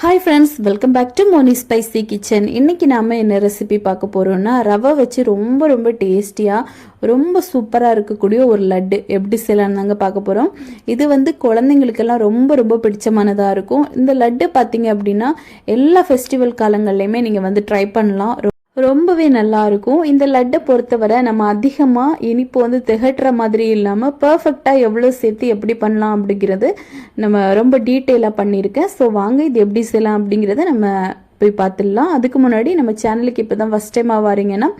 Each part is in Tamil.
Hi friends welcome back to Moni spicy kitchen இன்னைக்கு நாம என்ன ரெசிபி பார்க்க போறோம்னா ரவை வச்சு ரொம்ப ரொம்ப டேஸ்டியாக ரொம்ப சூப்பராக இருக்கக்கூடிய ஒரு லட்டு. எப்படி செய்யலான்னு பார்க்க போகிறோம் இது வந்து குழந்தைங்களுக்கெல்லாம் ரொம்ப ரொம்ப பிடிச்சமானதாக இருக்கும். இந்த லட்டு பார்த்தீங்க அப்படின்னா எல்லா ஃபெஸ்டிவல் காலங்கள்லையுமே நீங்கள் வந்து ட்ரை பண்ணலாம். ரொம்பவே நல்லா இருக்கும் இந்த லட்டை பொறுத்தவரை நம்ம அதிகமாக இனிப்பு வந்து திகட்டுற மாதிரி இல்லாமல் பர்ஃபெக்டாக எவ்வளோ சேர்த்து எப்படி பண்ணலாம் அப்படிங்கிறது நம்ம ரொம்ப டீட்டெயிலாக பண்ணியிருக்கேன். ஸோ வாங்க இது எப்படி செய்யலாம் அப்படிங்கிறத நம்ம போய் பார்த்துடலாம். அதுக்கு முன்னாடி நம்ம சேனலுக்கு இப்போ தான் ஃபஸ்ட் டைமாக வரீங்கன்னா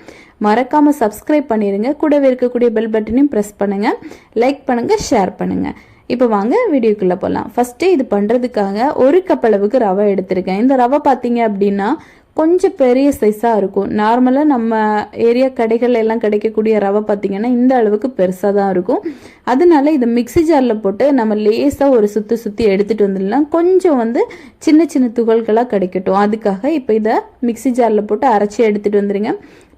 மறக்காமல் சப்ஸ்கிரைப் பண்ணிடுங்க கூடவே இருக்கக்கூடிய பெல் பட்டனையும் ப்ரெஸ் பண்ணுங்கள் லைக் பண்ணுங்கள் ஷேர் பண்ணுங்கள் இப்போ வாங்க வீடியோக்குள்ளே போகலாம் ஃபஸ்ட்டு இது பண்ணுறதுக்காக ஒரு கப் அளவுக்கு ரவை எடுத்திருக்கேன். இந்த ரவை பார்த்தீங்க அப்படின்னா கொஞ்சம் பெரிய சைஸாக இருக்கும். நார்மலாக நம்ம ஏரியா கடைகள் எல்லாம் கிடைக்கக்கூடிய ரவை பார்த்திங்கன்னா இந்த அளவுக்கு பெருசாக தான் இருக்கும். அதனால இதை மிக்சி ஜாரில் போட்டு நம்ம லேசாக ஒரு சுற்றி சுற்றி எடுத்துகிட்டு வந்துடலாம். கொஞ்சம் வந்து சின்ன சின்ன துகள்களாக கிடைக்கட்டும். அதுக்காக இப்போ இதை மிக்சி ஜாரில் போட்டு அரைச்சி எடுத்துகிட்டு வந்துடுங்க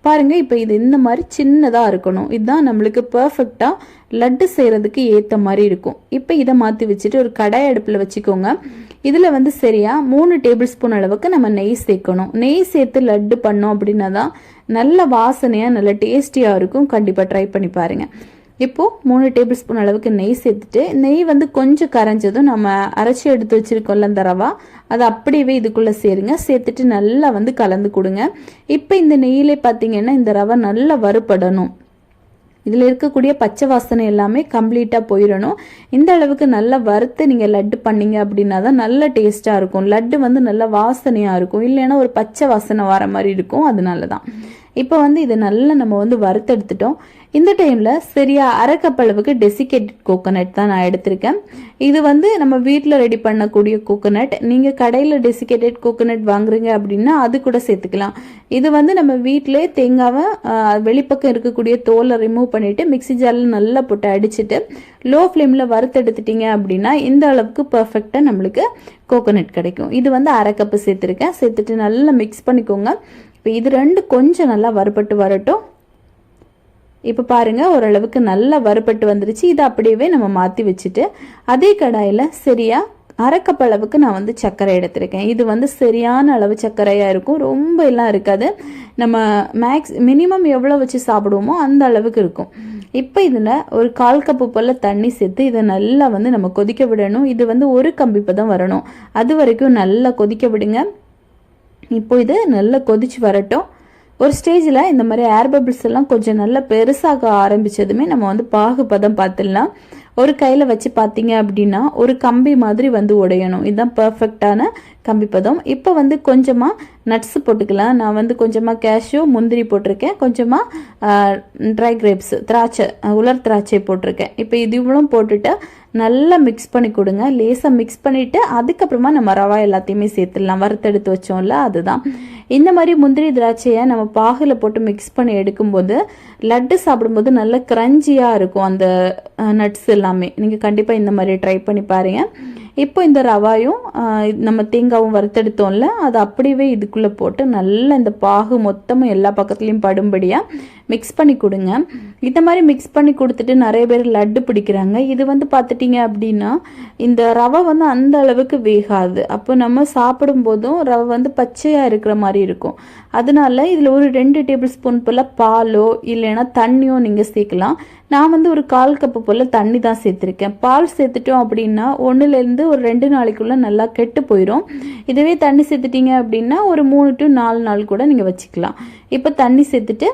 பாருங்க இப்போ இது இந்த மாதிரி சின்னதாக இருக்கணும். இதுதான் நம்மளுக்கு பர்ஃபெக்டாக லட்டு செய்கிறதுக்கு ஏற்ற மாதிரி இருக்கும். இப்போ இதை மாற்றி வச்சுட்டு ஒரு கடாய் அடுப்பில் வச்சுக்கோங்க. இதில் வந்து சரியாக மூணு டேபிள் ஸ்பூன் அளவுக்கு நம்ம நெய் சேர்க்கணும். நெய் சேர்த்து லட்டு பண்ணோம் அப்படின்னா தான் நல்ல வாசனையாக நல்ல டேஸ்டியாக இருக்கும். கண்டிப்பாக ட்ரை பண்ணி பாருங்கள் இப்போது மூணு டேபிள் ஸ்பூன் அளவுக்கு நெய் சேர்த்துட்டு நெய் வந்து கொஞ்சம் கரைஞ்சதும் நம்ம அரைச்சி எடுத்து வச்சுருக்கோம்ல இந்த ரவா அதை அப்படியே இதுக்குள்ளே சேருங்க. சேர்த்துட்டு நல்லா வந்து கலந்து கொடுங்க. இப்போ இந்த நெய்யிலே பார்த்தீங்கன்னா இந்த ரவை நல்லா வறுபடணும். இதில் இருக்கக்கூடிய பச்சை வாசனை எல்லாமே கம்ப்ளீட்டாக போயிடணும். இந்த அளவுக்கு நல்லா வறுத்து நீங்கள் லட்டு பண்ணீங்க அப்படின்னா தான் நல்ல டேஸ்ட்டாக இருக்கும். லட்டு வந்து நல்லா வாசனையாக இருக்கும். இல்லைன்னா ஒரு பச்சை வாசனை வர மாதிரி இருக்கும். அதனால தான் இப்போ வந்து இதை நல்லா நம்ம வந்து வறுத்தெடுத்துட்டோம். இந்த டைமில் சரியாக அரை அளவுக்கு டெசிகேட்டட் கோகோனட் தான் நான் எடுத்திருக்கேன். இது வந்து நம்ம வீட்டில் ரெடி பண்ணக்கூடிய கோகோனட் நீங்கள் கடையில் டெசிகேட்டட் கோகோனட் வாங்குறீங்க அப்படின்னா அது கூட சேர்த்துக்கலாம். இது வந்து நம்ம வீட்டிலே தேங்காவை வெளிப்பக்கம் இருக்கக்கூடிய தோலை ரிமூவ் பண்ணிவிட்டு மிக்சி ஜாரில் நல்லா போட்டு அடிச்சுட்டு லோ ஃப்ளேமில் வறுத்தெடுத்துட்டீங்க அப்படின்னா இந்த அளவுக்கு பர்ஃபெக்டாக நம்மளுக்கு கோகோனட் கிடைக்கும். இது வந்து அரை கப்பு சேர்த்துருக்கேன். சேர்த்துட்டு நல்லா மிக்ஸ் பண்ணிக்கோங்க. இப்போ இது ரெண்டு கொஞ்சம் நல்லா வறுபட்டு வரட்டும். இப்போ பாருங்கள் ஓரளவுக்கு நல்லா வறுபட்டு வந்துருச்சு. இதை அப்படியே நம்ம மாற்றி வச்சுட்டு அதே கடாயில் சரியாக அரைக்கப்பளவுக்கு நான் வந்து சர்க்கரை எடுத்திருக்கேன். இது வந்து சரியான அளவு சர்க்கரையாக இருக்கும். ரொம்ப எல்லாம் இருக்காது. நம்ம மேக்ஸ் மினிமம் எவ்வளோ வச்சு சாப்பிடுவோமோ அந்த அளவுக்கு இருக்கும். இப்போ இதில் ஒரு கால் கப்பு போல் தண்ணி சேர்த்து இதை நல்லா வந்து நம்ம கொதிக்க விடணும். இது வந்து ஒரு கம்பிப்பு தான் வரணும். அது வரைக்கும் நல்லா கொதிக்க விடுங்க. இப்போ இது நல்லா கொதிச்சு வரட்டும். ஒரு ஸ்டேஜில் இந்த மாதிரி ஏர் பபிள்ஸ் எல்லாம் கொஞ்சம் நல்லா பெருசாக ஆரம்பித்ததுமே நம்ம வந்து பாகுபதம் பார்த்துடலாம். ஒரு கையில் வச்சு பார்த்தீங்க அப்படின்னா ஒரு கம்பி மாதிரி வந்து உடையணும். இதுதான் பர்ஃபெக்டான கம்பி பதம். இப்போ வந்து கொஞ்சமாக நட்ஸ் போட்டுக்கலாம். நான் வந்து கொஞ்சமாக கேஷ்யூ முந்திரி போட்டிருக்கேன். கொஞ்சமாக ட்ரை கிரேப்ஸ் திராட்சை உலர் திராட்சை போட்டிருக்கேன். இப்போ இது இவ்வளோ போட்டுட்டு நல்லா மிக்ஸ் பண்ணி கொடுங்க. லேசாக மிக்ஸ் பண்ணிவிட்டு அதுக்கப்புறமா நம்ம ரவா எல்லாத்தையுமே சேர்த்துடலாம். வறுத்தெடுத்து வச்சோம்ல அதுதான். இந்த மாதிரி முந்திரி திராட்சையை நம்ம பாகில் போட்டு மிக்ஸ் பண்ணி எடுக்கும்போது லட்டு சாப்பிடும்போது நல்ல க்ரஞ்சியாக இருக்கும் அந்த நட்ஸ் எல்லாமே. நீங்கள் கண்டிப்பாக இந்த மாதிரி ட்ரை பண்ணி பாருங்கள் இப்போ இந்த ரவாயும் நம்ம தேங்காவும் வறுத்தெடுத்தோம்ல அது அப்படியே இதுக்குள்ளே போட்டு நல்லா இந்த பாகு மொத்தமும் எல்லா பக்கத்துலேயும் படும்படியாக மிக்ஸ் பண்ணி கொடுங்க. இந்த மாதிரி மிக்ஸ் பண்ணி கொடுத்துட்டு நிறைய பேர் லட்டு பிடிக்கிறாங்க. இது வந்து பார்த்துட்டிங்க அப்படின்னா இந்த ரவை வந்து அந்த அளவுக்கு வேகாது. அப்போ நம்ம சாப்பிடும்போதும் ரவை வந்து பச்சையாக இருக்கிற மாதிரி இருக்கும். அதனால இதில் ஒரு ரெண்டு டேபிள் ஸ்பூன் போல் பாலோ இல்லைன்னா தண்ணியோ நீங்கள் சேர்க்கலாம். நான் வந்து ஒரு கால் கப்பு போல் தண்ணி தான் சேர்த்துருக்கேன். பால் சேர்த்துட்டோம் அப்படின்னா ஒன்றுலேருந்து ஒரு ரெண்டு நாளைக்குள்ளே நல்லா கெட்டு போயிடும் இதுவே தண்ணி சேர்த்துட்டீங்க அப்படின்னா ஒரு மூணு டு நாலு நாள் கூட நீங்கள் வச்சுக்கலாம். இப்போ தண்ணி சேர்த்துட்டு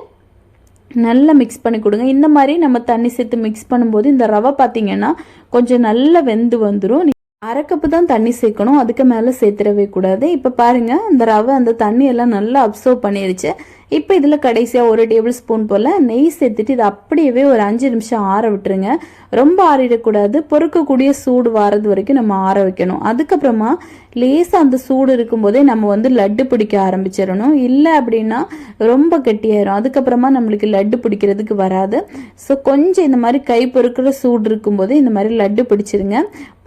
நல்லா மிக்ஸ் பண்ணி கொடுங்க. இந்த மாதிரி நம்ம தண்ணி சேர்த்து மிக்ஸ் பண்ணும்போது இந்த ரவை பார்த்தீங்கன்னா கொஞ்சம் நல்லா வெந்து வந்துடும் அரைக்கப்பு தான் தண்ணி சேர்க்கணும். அதுக்கு மேலே சேர்த்துடவே கூடாது. இப்போ பாருங்கள் இந்த ரவை அந்த தண்ணியெல்லாம் நல்லா அப்சர்வ் பண்ணிருச்சு. இப்போ இதில் கடைசியாக ஒரு டேபிள் ஸ்பூன் போல் நெய் சேர்த்துட்டு இதை அப்படியே ஒரு அஞ்சு நிமிஷம் ஆற விட்டுருங்க. ரொம்ப ஆறிடக்கூடாது. பொறுக்கக்கூடிய சூடு வாரது வரைக்கும் நம்ம ஆற வைக்கணும். அதுக்கப்புறமா லேசாக அந்த சூடு இருக்கும்போதே நம்ம வந்து லட்டு பிடிக்க ஆரம்பிச்சிடணும். இல்லை அப்படின்னா ரொம்ப கெட்டியாயிரும். அதுக்கப்புறமா நம்மளுக்கு லட்டு பிடிக்கிறதுக்கு வராது. ஸோ கொஞ்சம் இந்த மாதிரி கை பொறுக்கிற சூடு இருக்கும்போது இந்த மாதிரி லட்டு பிடிச்சிருங்க.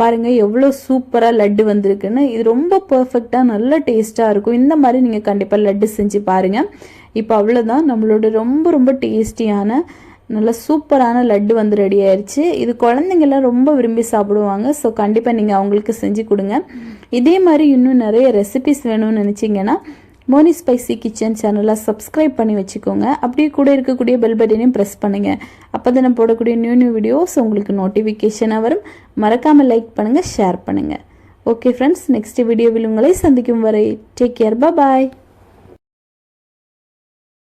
பாருங்கள் எவ்வளோ சூப்பராக லட்டு வந்திருக்குன்னு. இது ரொம்ப பர்ஃபெக்டாக நல்ல டேஸ்ட்டாக இருக்கும். இந்த மாதிரி நீங்கள் கண்டிப்பாக லட்டு செஞ்சு பாருங்கள் இப்போ அவ்வளோதான் நம்மளோட ரொம்ப ரொம்ப டேஸ்டியான நல்ல சூப்பரான லட்டு வந்து ரெடி ஆயிடுச்சு இது குழந்தைங்கள்லாம் ரொம்ப விரும்பி சாப்பிடுவாங்க. ஸோ கண்டிப்பாக நீங்கள் அவங்களுக்கு செஞ்சு கொடுங்க. இதே மாதிரி இன்னும் நிறைய ரெசிபிஸ் வேணும்னு நினச்சிங்கன்னா மோனி ஸ்பைசி கிச்சன் சேனலை சப்ஸ்கிரைப் பண்ணி வச்சுக்கோங்க. அப்படியே கூட இருக்கக்கூடிய பெல் பட்டனையும் ப்ரெஸ் பண்ணுங்கள் அப்போ தான் நான் போடக்கூடிய நியூ நியூ வீடியோஸ் உங்களுக்கு நோட்டிஃபிகேஷனாக வரும். மறக்காமல் லைக் பண்ணுங்கள் ஷேர் பண்ணுங்கள் ஓகே ஃப்ரெண்ட்ஸ் நெக்ஸ்ட் வீடியோவில் உங்களை சந்திக்கும் வரை டேக் கேர் பாய்